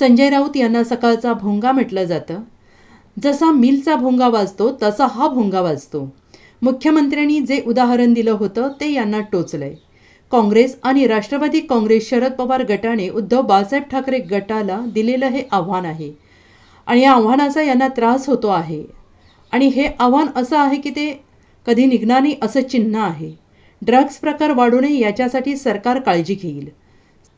संजय राऊत यांना सकाळचा भोंगा म्हटलं जातं. जसा मिलचा भोंगा वाजतो तसा हा भोंगा वाजतो. मुख्यमंत्र्यांनी जे उदाहरण दिलं होतं ते यांना टोचलंय. काँग्रेस आणि राष्ट्रवादी काँग्रेस शरद पवार गटाने उद्धव बाळासाहेब ठाकरे गटाला दिलेलं हे आव्हान आहे. आणि या आव्हानाचा यांना त्रास होतो आहे. आणि हे आव्हान असं आहे की ते कधी निघणार नाही असं चिन्ह आहे. ड्रग्ज प्रकार वाढू नये याच्यासाठी सरकार काळजी घेईल.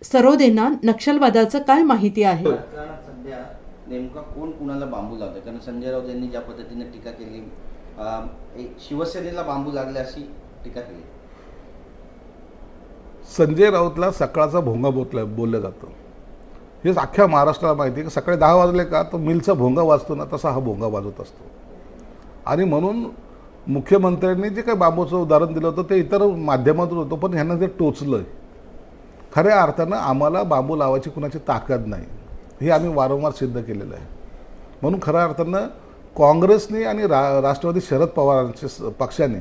सरोदेंना नक्षलवादाचं काय माहिती आहे? राजकारणात सध्या नेमका कोण कुणाला बांबू लावतोय? कारण संजय राऊत यांनी ज्या पद्धतीने टीका केली अं, एक शिवसेनेला बांबू लागले अशी टीका केली. संजय राऊतला सकाळचा भोंगा बोतला बोललं जातं. हे अख्ख्या महाराष्ट्राला माहिती आहे की सकाळी दहा वाजले का तर मिलचा भोंगा वाजतो ना तसा हा भोंगा वाजत असतो. आणि म्हणून मुख्यमंत्र्यांनी जे काही बांबूचं उदाहरण दिलं होतं ते इतर माध्यमातून होतं पण ह्यांना ते टोचलं खऱ्या अर्थानं आम्हाला बांबू लावायची कुणाची ताकद नाही. हे आम्ही वारंवार सिद्ध केलेलं आहे. म्हणून खऱ्या अर्थानं काँग्रेसने आणि रा राष्ट्रवादी शरद पवारांच्या स- पक्षाने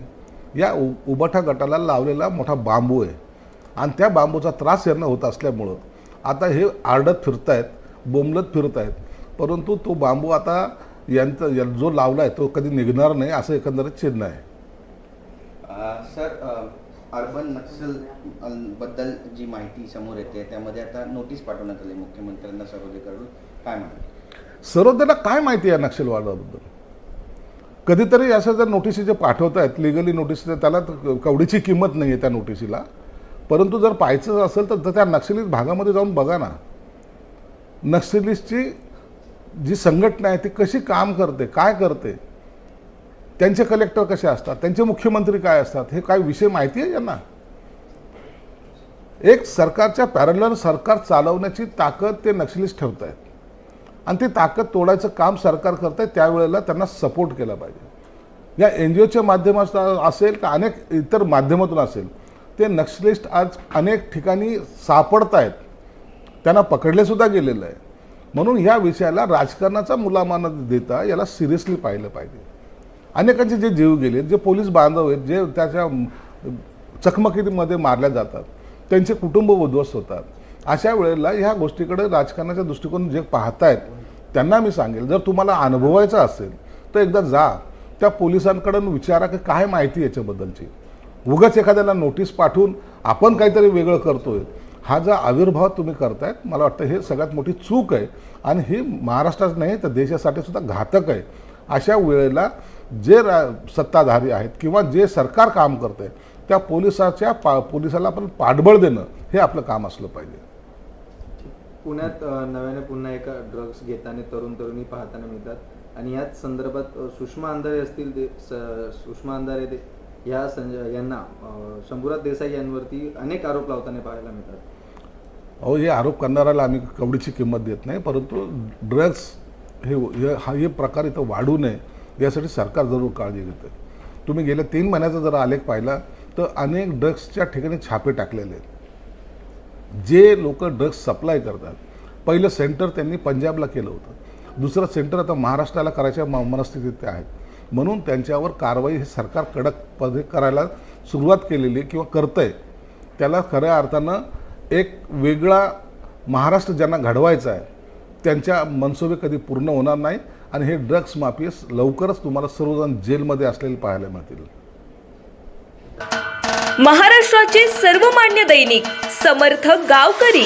या उ उबाठा गटाला लावलेला मोठा बांबू आहे. आणि त्या बांबूचा त्रास यांना होत असल्यामुळं आता हे आरडत आहेत बोंबलत फिरत आहेत परंतु तो बांबू आता यांचा या- जो लावला आहे तो कधी निघणार नाही असं एकंदरीत चिन्ह आहे. सर अर्बन नक्सलबद्दल जी माहिती समोर येते त्यामध्ये आता नोटीस पाठवण्यात आली. मुख्यमंत्र्यांना सरोदेकडून काय म्हणतात सरोदेला काय माहिती आहे नक्षलवादाबद्दल? कधीतरी असं जर नोटिसी जे पाठवत आहेत लिगली नोटीस त्याला तर कवडीची किंमत नाही आहे त्या नोटिसीला परंतु जर पाहायचं असेल तर त्या नक्षलिस्ट भागामध्ये जाऊन बघा ना. नक्षलिस्टची जी संघटना आहे ती कशी काम करते काय करते? त्यांचे कलेक्टर कसे असतात? त्यांचे मुख्यमंत्री काय असतात? हे काय विषय माहिती आहे यांना? एक सरकारच्या पॅरलर सरकार चालवण्याची ताकद ते नक्षलिस्ट ठेवत आहेत आणि ती ताकद तोडायचं काम सरकार करत आहे त्यावेळेला त्यांना सपोर्ट केला पाहिजे. या एन जी ओच्या माध्यमातून असेल का अनेक इतर माध्यमातून असेल ते नक्षलिस्ट आज अनेक ठिकाणी सापडत आहेत त्यांना पकडलेसुद्धा गेलेलं आहे. म्हणून ह्या विषयाला राजकारणाचा मुलामाना देता याला सिरियसली पाहिलं पाहिजे. अनेकांचे जे जीव गेले जे पोलीस बांधव आहेत जे त्याच्या चकमकीमध्ये मारल्या जातात त्यांचे कुटुंब उद्ध्वस्त होतात. अशा वेळेला ह्या गोष्टीकडे राजकारणाच्या दृष्टिकोन जे पाहतायत त्यांना मी सांगेल जर तुम्हाला अनुभवायचं असेल तर एकदा जा त्या पोलिसांकडून विचारा की काय माहिती याच्याबद्दलची. उगाच एखाद्याला नोटीस पाठवून आपण काहीतरी वेगळं करतोय. हा जो आविर्भाव तुम्ही करतायत मला वाटतं हे सगळ्यात मोठी चूक आहे आणि ही महाराष्ट्रात नाही तर देशासाठी सुद्धा घातक आहे. अशा वेळेला जे रा सत्ताधारी आहेत किंवा जे सरकार काम करते त्या पोलिसाच्या पा पोलिसाला आपण पाठबळ देणं हे आपलं काम असलं पाहिजे. पुण्यात नव्याने पुन्हा एका ड्रग्ज घेताना तरुण तरुणी पाहताना मिळतात. आणि याच संदर्भात सुषमा अंधारे असतील ते सुषमा अंधारे ते या संजय यांना शंभूराज देसाई यांवरती अनेक आरोप लावताना पाहायला मिळतात. अहो हे आरोप करणाऱ्याला आम्ही कवडीची किंमत देत नाही परंतु ड्रग्स हे हा हे प्रकार इथं वाढू नये यासाठी सरकार जरूर काळजी घेते. तुम्ही गेल्या तीन महिन्याचा जर आलेख पाहिला तर अनेक ड्रग्सच्या ठिकाणी छापे टाकलेले आहेत. जे लोक ड्रग्स सप्लाय करतात पहिलं सेंटर त्यांनी पंजाबला केलं होतं. दुसरं सेंटर आता महाराष्ट्राला करायच्या म- मनस्थितीत ते आहेत म्हणून त्यांच्यावर कारवाई हे सरकार कडकपणे करायला सुरुवात केलेली किंवा करतं आहे त्याला खऱ्या अर्थानं एक वेगळा महाराष्ट्र ज्यांना घडवायचा आहे त्यांच्या मनसोबे कधी पूर्ण होणार नाही आणि हे ड्रग्स माफियस लवकरच तुम्हाला सर्वजण जेलमध्ये असलेले पाहायला मिळतील. महाराष्ट्राचे सर्वमान्य दैनिक समर्थ गावकरी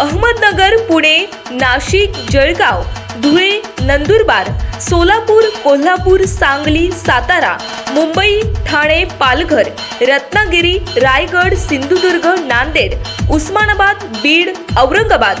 अहमदनगर पुणे नाशिक जळगाव धुळे नंदुरबार सोलापूर कोल्हापूर सांगली सातारा मुंबई ठाणे पालघर रत्नागिरी रायगड सिंधुदुर्ग नांदेड उस्मानाबाद बीड औरंगाबाद